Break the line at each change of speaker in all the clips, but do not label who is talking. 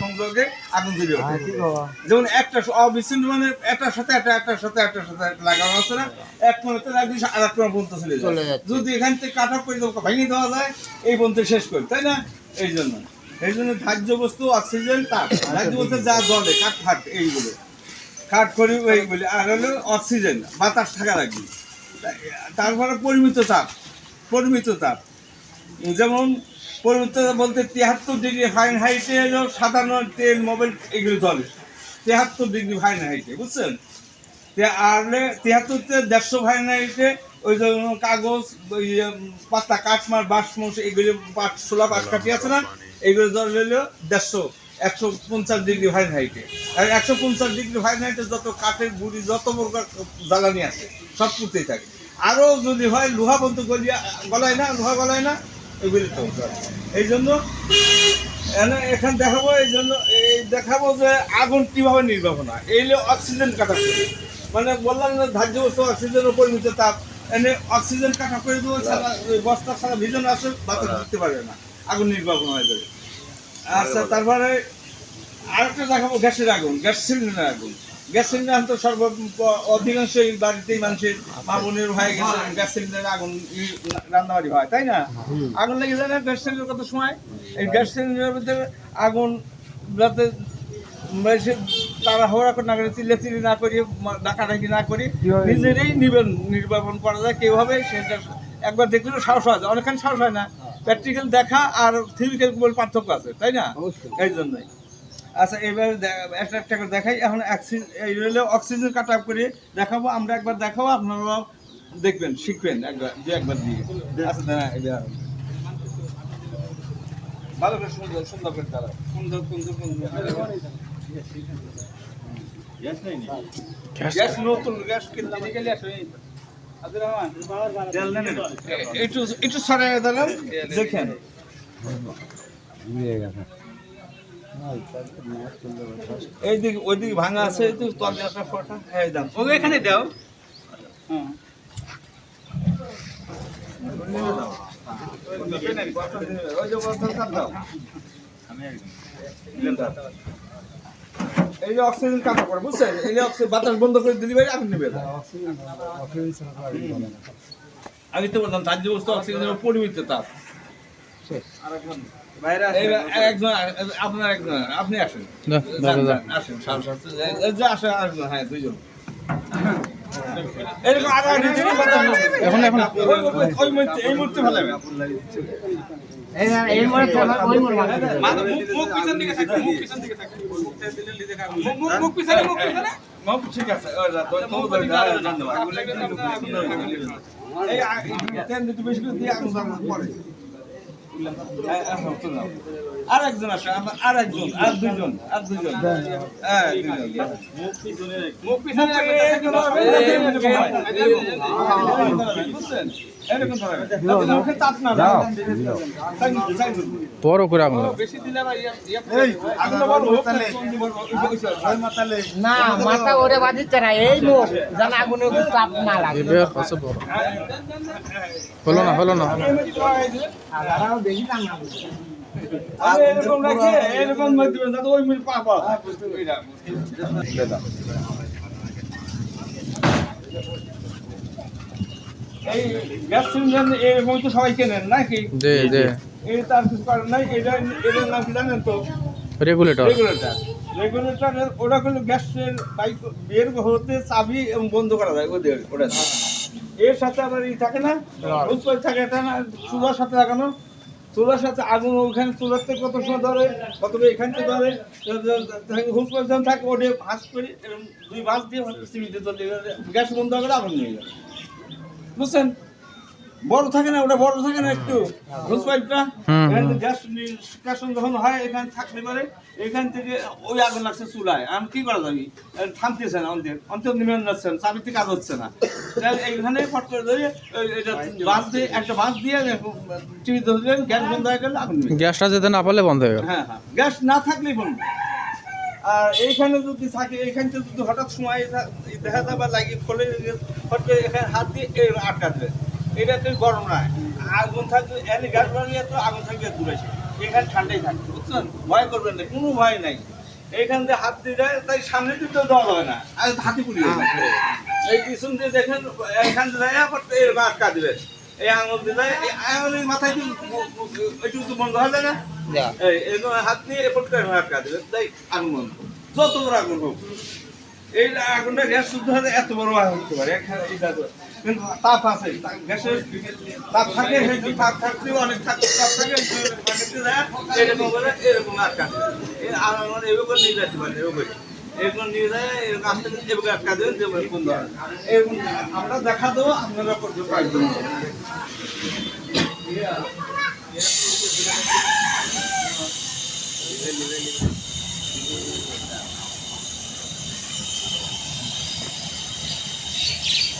সংযোগে আগুন।
হ্যাঁ,
যেমন একটা অবিচ্ছিন্ন মানে একটার সাথে একটা একটার সাথে একটার সাথে লাগানো আছে না? এক কোণাতে লাগলে আর এক কোণা পর্যন্ত চলে যায়। যদি এখান থেকে কাটা পর্যন্ত ভেঙে দেওয়া যায় এই পর্যন্ত শেষ করি তাই না? এই জন্য। এই জন্য ধার্য বস্তু অক্সিজেন তাপ। ধার্য বস্তু যা জলে কাঠ ফাট এইগুলো। কাঠ করি এইগুলি আর হলো অক্সিজেন বাতাস থাকা লাগবে। তারপরে পরিমিত তাপ পরিমিত তাপ। যেমন পরিমিত তাপ বলতে তিয়াত্তর ডিগ্রি ফাইন হাইটে হলো সাধারণ তেল মোবাইল এগুলো চলে। তিয়াত্তর ডিগ্রি ফাইন হাইটে বুঝছেন? আর তিয়াত্তরতে দেড়শো ফাইন হাইটে ওই যে কাগজ পাতা, কাঠমার বাঁশমস এগুলো পাট ষোলা পাট কাঠি আছে না? এগুলো জল হলো দেড়শো, একশো পঞ্চাশ ডিগ্রি ফাইন হাইটে আর একশো পঞ্চাশ ডিগ্রি ফাইন হাইটে যত কাঠের গুড়ি, যত প্রকার জ্বালানি আছে, সব পুড়তেই থাকে। আরও যদি হয়, লোহা বন্ধু গলিয়া গলায় না? লোহা গলায় না? এগুলি তো এই জন্য এনে- এখানে দেখাবো এই জন্য এই দেখাবো যে আগুন কীভাবে নির্বাপন এই হলো অক্সিজেন কাটা করে মানে বললাম না ধার্য বস্তু অক্সিজেনের পরিমিত তাপ। এনে অক্সিজেন কাটা করে দেবো সারা বস্তা সারা ভিজন আসে বাতাস ঢুকতে পারবে না। আগুন নির্বাপন হয়ে যাবে আচ্ছা তারপরে আরেকটা দেখাবো গ্যাসের আগুন গ্যাস সিলিন্ডার আগুন। গ্যাস সিলিন্ডার তো সর্ব অধিকাংশ বাড়িতেই মানুষের মা বোনের হয়ে গেছে গ্যাস সিলিন্ডার আগুন রান্নাবাড়ি হয় তাই না? আগুন লেগে যায় না গ্যাস সিলিন্ডার কত সময়? এই গ্যাস সিলিন্ডারের ভিতরে আগুন যাতে বেশি তাড়াহুড়া করে না করে চিল্লে চিল্লি না করি ডাকাডাকি না করি? নিজেরই নিবেন নির্বাপন করা যায় কীভাবে সেটা একবার দেখলে সাহস হয় অনেকখানি সাহস হয় না। প্র্যাকটিক্যাল দেখা আর থিওরিক্যাল পার্থক্য আছে তাই না? এই জন্যই। আচ্ছা এবার একটা একটা করে দেখাই। এখন অক্সিজেন এই হলো অক্সিজেন কাট আপ করে দেখাবো। আমরা একবার দেখাবো আপনারাও দেখবেন শিখবেন একবার যে একবার দিয়ে। আচ্ছা দাঁড়া, এটা ভালো করে সুন্দর সুন্দর করে তারা সুন্দর সুন্দর সুন্দর। গ্যাস নতুন গ্যাস কিনতে গেলে আসলে একটু একটু সরাই দেখেন।
ঘুরে গেছে
এই দিক ওই দিক ভাঙা আছে এই তো তলে একটা ফটা হ্যাঁ দাও ওকে এখানে দাও। হ্যাঁ। এই যে অক্সিজেন বুঝছেন? এই যে অক্সিজেন বাতাস বন্ধ করে দিলি ভাই আপনি নেবেন আমি তো বললাম তার যে বস্তু অক্সিজেনের পরিমিত তাপ। এইবার একজন আপনার একজন আপনি আসেন আসেন যে আসেন হ্যাঁ দুইজন।
এখন এখন
এই মুহূর্তে ফেলাবেন
এই মনে চলা ওই মনে
মানে মুখ মুখ পিছন দিকে থাকবে মুখ পিছন দিকে থাকবে মুখ মুখ মুখ পিছনে মুখ পিছনে মুখ ঠিক আছে ধন্যবাদ আর একজন আসে আমার আর একজন আর দুজন আর দুজন হ্যাঁ দুজন মুখ পিছনে
বড় করে আগুন
না মাথা ওরে বাজিচ্ছে না এই মুখ যেন আগুনে চাপ না লাগে।
হলো না হলো না।
এরকম রাখে, এরকম করে ওই মিল পা এই গ্যাস সিলিন্ডার এরকম তো সবাই কেনেন নাকি? এই তার কিছু কারণ নাই এটা এটার নাম কি জানেন তো?
রেগুলেটর
রেগুলেটর রেগুলেটর ওটা হলো গ্যাসের পাইপ বের হতে চাবি এবং বন্ধ করা যায় ওদের ওটা এর সাথে আবার ই থাকে না? উৎপাদ থাকে এটা না চুলার সাথে লাগানো চুলার সাথে আগুন ওখানে চুলার থেকে কত সময় ধরে কত এখান থেকে ধরে হুস পর্যন্ত থাকে ওটা ভাস করে দুই ভাস দিয়ে সিমিতে চলে গ্যাস বন্ধ করে আগুন নিয়ে যাবে। বুঝছেন? বড় থাকে না ওটা বড় থাকে না একটু। হুস পাইপটা গ্যাস নিষ্কাশন যখন হয় এখানে থাকতে পারে এখান থেকে ওই আগুন লাগছে চুলায়। আমি কি করা যাবি? থামতেছে না অন্তের অন্তের নিবেন যাচ্ছে না চাবিতে কাজ হচ্ছে না। এইখানে ফট করে ধরে এটা বাঁশ দিয়ে একটা বাঁশ দিয়ে টিভি ধরলেন গ্যাস বন্ধ হয়ে গেলে আগুন
গ্যাসটা যেতে না পারলে বন্ধ হয়ে গেল।
হ্যাঁ হ্যাঁ। গ্যাস না থাকলেই বন্ধ। আর এইখানে যদি থাকে এইখান থেকে যদি হঠাৎ সময় দেখা যাবে লাগিয়ে খোলে করে এখানে হাত দিয়ে এর আটকাতে। এটা তো গরম নয় আগুন থাকবে এনে গ্যাস বাড়িয়ে তো আগুন থাকবে দূরে এখানে ঠান্ডাই থাকবে বুঝছেন? ভয় করবেন না কোনো ভয় নাই। এইখান দিয়ে হাত দিয়ে যায় তাই সামনে দিতে দেওয়া হবে না। আর হাতি পুড়িয়ে যাবে। এই পিছন দিয়ে দেখেন এখান দিয়ে যায় আবার এরকম আটকা দিবেন। এই আঙুল দিয়ে যায় এই আঙুলের মাথায় একটু একটু বন্ধ হয় না? এই হাত দিয়ে এপট করে আটকা দিবেন তাই আগুন বন্ধ। যত বড় আগুন হোক। এই আগুনটা গ্যাস শুদ্ধ হলে এত বড় আগুন কিন্তু তাপ আছে গ্যাসের তাপ থাকে অনেক থাকে এরকম করে এরকম আটকা দেবে। আর মানে এভাবে নিয়ে যেতে পারে, এভাবে এরকম নিয়ে যায়, এরকম আস্তে এরকম আমরা দেখা দেবো, আপনারা করতে পারবেন দেখা কারণ এই ছবিগুলি আবার আবার ঢাকায় পাঠানো লাগে আমরা থাকি দিয়ে না আপনাকে কাজে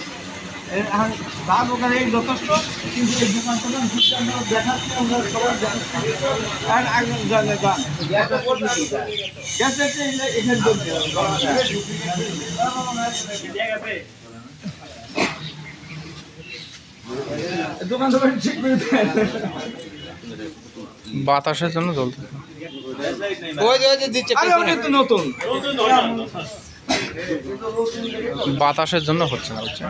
এখন যা দোকানে এই যথেষ্ট কিন্তু এই দোকান আমরা দেখাচ্ছি আমরা সবাই জানি। আর আগে জানে যান গ্যাসে এখানে দোকান দোকান ঠিক করে
বাতাসের জন্য চলতে
ওই যে দিচ্ছে
আরে ওটা তো নতুন।
বাতাসের জন্য হচ্ছে না বুঝছেন?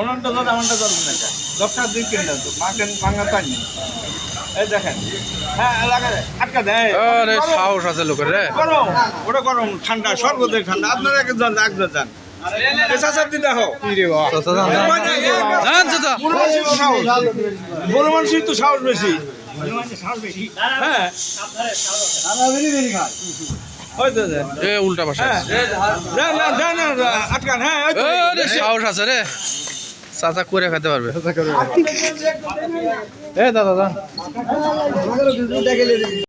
অনন্ত জল এমনটা জল না দশটার দিক কিনে তো। মাকেন ভাঙা পানি এই দেখেন। হ্যাঁ লাগা আটকা দেয়
আরে সাহস আছে লোকের রে।
গরম ওটা গরম ঠান্ডা ঠান্ডা। আপনারা এক যান এক যান। মানুষের তো সাহস বেশি। হ্যাঁ।
উল্টা পাশে
হ্যাঁ আটকান। হ্যাঁ
সাহস আছে রে। চাচা করে খেতে পারবে। এ দাদা দাদা।